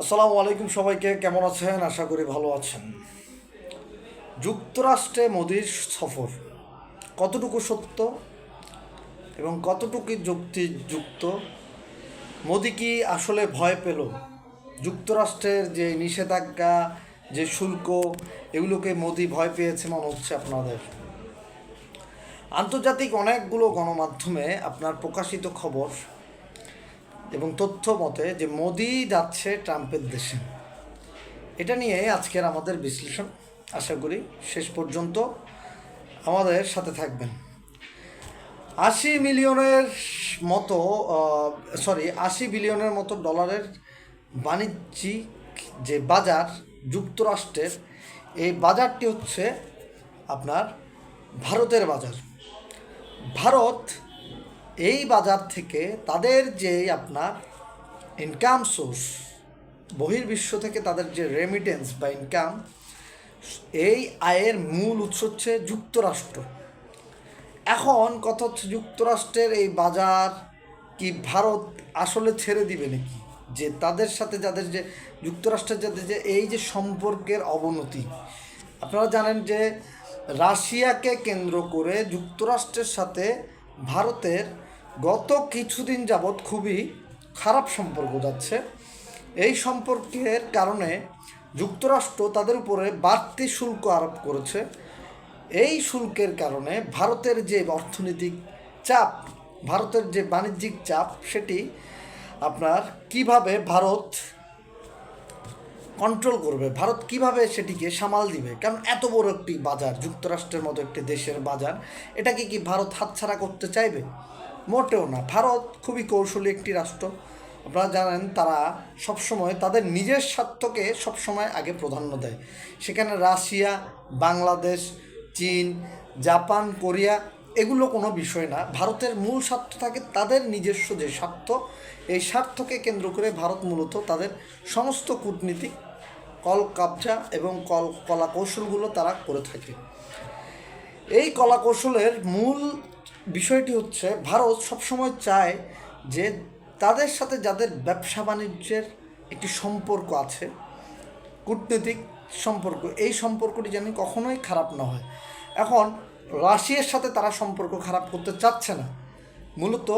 আসসালামু আলাইকুম সবাইকে, কেমন আছেন? আশা করি ভালো আছেন। যুক্তরাষ্ট্রে মোদির সফর, কতটুকু সত্য এবং কতটুকু যুক্তিযুক্ত মোদি কি আসলে ভয় পেল? যুক্তরাষ্ট্রের যে নিষেধাজ্ঞা, যে শুল্ক, এগুলোকে মোদি ভয় পেয়েছে মনে হচ্ছে আপনাদের। আন্তর্জাতিক অনেকগুলো গণমাধ্যমে আপনার প্রকাশিত খবর এবং তথ্য মতে যে মোদি যাচ্ছে ট্রাম্পের দেশে। এটা নিয়ে আজকের আমাদের বিশ্লেষণ। আশা করি শেষ পর্যন্ত আমাদের সাথে থাকবেন। আশি মিলিয়নের মতো সরি আশি বিলিয়নের মতো ডলারের বাণিজ্যিক যে বাজার যুক্তরাষ্ট্রের, এই বাজারটি হচ্ছে আপনার ভারতের বাজার। ভারত এই বাজার থেকে তাদের যে আপনার ইনকাম সোর্স বহির্বিশ্ব থেকে তাদের যে রেমিটেন্স বা ইনকাম এই আয়ের মূল উৎস হচ্ছে যুক্তরাষ্ট্র। এখন কথা হচ্ছে যুক্তরাষ্ট্রের এই বাজার কি ভারত আসলে ছেড়ে দিবে নাকি? যে তাদের সাথে যাদের যে, যুক্তরাষ্ট্রের যাদের যে, এই যে সম্পর্কের অবনতি। আপনারা জানেন যে রাশিয়াকে কেন্দ্র করে যুক্তরাষ্ট্রের সাথে ভারতের গত কিছুদিন যাবৎ খুবই খারাপ সম্পর্ক যাচ্ছে। এই সম্পর্কের কারণে যুক্তরাষ্ট্র তাদের উপরে বাড়তি শুল্ক আরোপ করেছে। এই শুল্কের কারণে ভারতের যে অর্থনৈতিক চাপ, ভারতের যে বাণিজ্যিক চাপ, সেটি আপনার কীভাবে ভারত কন্ট্রোল করবে, ভারত কীভাবে সেটিকে সামাল দিবে? কারণ এত বড় একটি বাজার, যুক্তরাষ্ট্রের মতো একটি দেশের বাজার, এটাকে কি ভারত হাতছাড়া করতে চাইবে? মোটেও না। ভারত খুবই কৌশলী একটি রাষ্ট্র। আপনারা জানেন তারা সবসময় তাদের নিজের স্বার্থকে সবসময় আগে প্রাধান্য দেয়। সেখানে রাশিয়া, বাংলাদেশ, চীন, জাপান, কোরিয়া এগুলো কোনো বিষয় না। ভারতের মূল স্বার্থ থাকে তাদের নিজস্ব যে স্বার্থ, এই স্বার্থকে কেন্দ্র করে ভারত মূলত তাদের সমস্ত কূটনীতিক কল কাবজা এবং কল কলা কৌশলগুলো তারা করে থাকে। এই কলা কৌশলের মূল বিষয়টি হচ্ছে, ভারত সবসময় চায় যে তাদের সাথে যাদের ব্যবসা বাণিজ্যের একটি সম্পর্ক আছে, কূটনৈতিক সম্পর্ক, এই সম্পর্কটি যেন কখনোই খারাপ না হয়। এখন রাশিয়ার সাথে তারা সম্পর্ক খারাপ করতে চাচ্ছে না। মূলত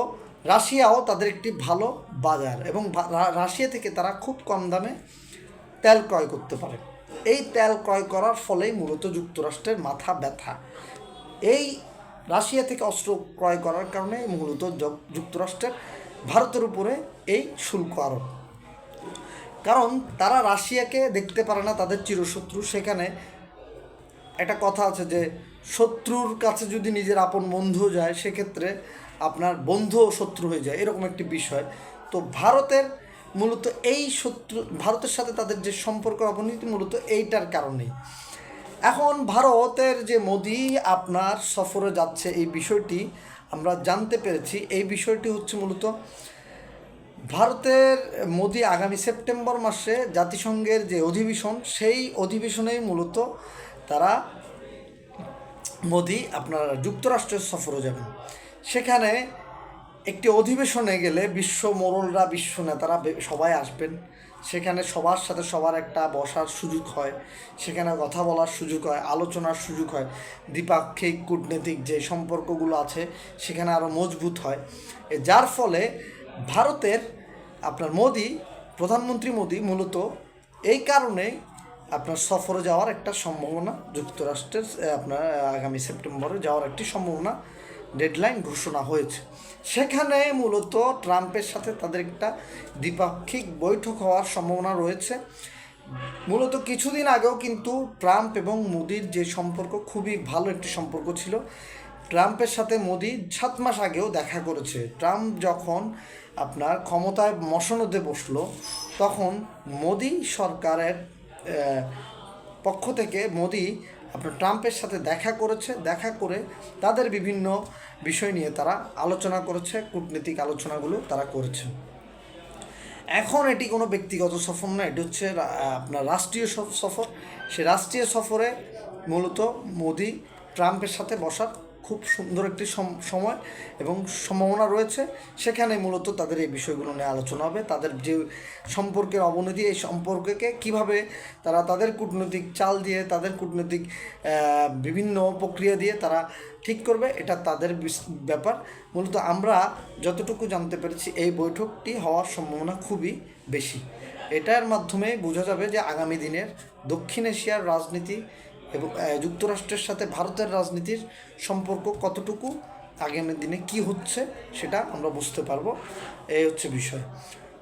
রাশিয়াও তাদের একটি ভালো বাজার এবং রাশিয়া থেকে তারা খুব কম দামে তেল ক্রয় করতে পারে। এই তেল ক্রয় করার ফলেই মূলত যুক্তরাষ্ট্রের মাথা ব্যথা। এই রাশিয়া থেকে অস্ত্র ক্রয় করার কারণে মূলত যুক্তরাষ্ট্রের ভারতের উপরে এই শুল্ক আরোপ। কারণ তারা রাশিয়াকে দেখতে পারে না, তাদের চিরশত্রু। সেখানে একটা কথা আছে যে, শত্রুর কাছে যদি নিজের আপন বন্ধু যায়, সেক্ষেত্রে আপনার বন্ধুও শত্রু হয়ে যায়। এরকম একটি বিষয়। তো ভারতের মূলত এই শত্রু, ভারতের সাথে তাদের যে সম্পর্ক অবনীতি মূলত এইটার কারণেই। এখন ভারতের যে মোদি আপনার সফরে যাচ্ছে এই বিষয়টি আমরা জানতে পেরেছি। এই বিষয়টি হচ্ছে মূলত ভারতের মোদি আগামী সেপ্টেম্বর মাসে জাতিসংঘের যে অধিবেশন, সেই অধিবেশনেই মূলত তারা মোদি আপনার যুক্তরাষ্ট্রের সফরে যাবেন। সেখানে একটি অধিবেশনে গেলে বিশ্ব মোড়লরা বিশ্ব নেতারা সবাই আসবেন। সেখানে সবার সাথে সবার একটা বসার সুযোগ হয়, সেখানে কথা বলার সুযোগ হয়, আলোচনার সুযোগ হয়, দ্বিপাক্ষিক কূটনৈতিক যে সম্পর্কগুলো আছে সেখানে আরও মজবুত হয়। যার ফলে ভারতের আপনার মোদি, প্রধানমন্ত্রী মোদি মূলত এই কারণে আপনার সফরে যাওয়ার একটা সম্ভাবনা, যুক্তরাষ্ট্রের আপনার, আগামী সেপ্টেম্বরে যাওয়ার একটি সম্ভাবনা ডেডলাইন ঘোষণা হয়েছে। সেখানে মূলত ট্রাম্পের সাথে তাদের একটা দ্বিপাক্ষিক বৈঠক হওয়ার সম্ভাবনা রয়েছে। মূলত কিছুদিন আগেও কিন্তু ট্রাম্প এবং মোদির যে সম্পর্ক, খুবই ভালো একটি সম্পর্ক ছিল। ট্রাম্পের সাথে মোদি সাত মাস আগেও দেখা করেছে। ট্রাম্প যখন আপনার ক্ষমতায় মসনদে বসল, তখন মোদি সরকারের পক্ষ থেকে মোদি আপনার ট্রাম্পের সাথে দেখা করেছে, দেখা করে তাদের বিভিন্ন বিষয় নিয়ে তারা আলোচনা করেছে, কূটনীতিক আলোচনাগুলো তারা করেছে। এখন এটি কোনো ব্যক্তিগত সফর না, এটি হচ্ছে আপনার রাষ্ট্রীয় সফ- সফর। সে রাষ্ট্রীয় সফরে মূলত মোদি ট্রাম্পের সাথে বসার খুব সুন্দর একটি সম- সময় এবং সম্ভাবনা রয়েছে। সেখানে মূলত তাদের এই বিষয়গুলো নিয়ে আলোচনা হবে। তাদের যে সম্পর্কের অবনতি, এই সম্পর্ককে কীভাবে তারা তাদের কূটনৈতিক চাল দিয়ে, তাদের কূটনৈতিক বিভিন্ন প্রক্রিয়া দিয়ে তারা ঠিক করবে, এটা তাদের ব্যাপার। মূলত আমরা যতটুকু জানতে পেরেছি, এই বৈঠকটি হওয়ার সম্ভাবনা খুবই বেশি। এটার মাধ্যমে বোঝা যাবে যে আগামী দিনের দক্ষিণ এশিয়ার রাজনীতি এবং যুক্তরাষ্ট্রের সাথে ভারতের রাজনীতির সম্পর্ক কতটুকু, আগামী দিনে কি হচ্ছে সেটা আমরা বুঝতে পারব। এই হচ্ছে বিষয়।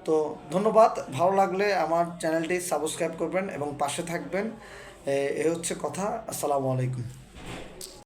তো ধন্যবাদ। ভালো লাগলে আমার চ্যানেলটি সাবস্ক্রাইব করবেন এবং পাশে থাকবেন। এ হচ্ছে কথা। আসসালামু আলাইকুম।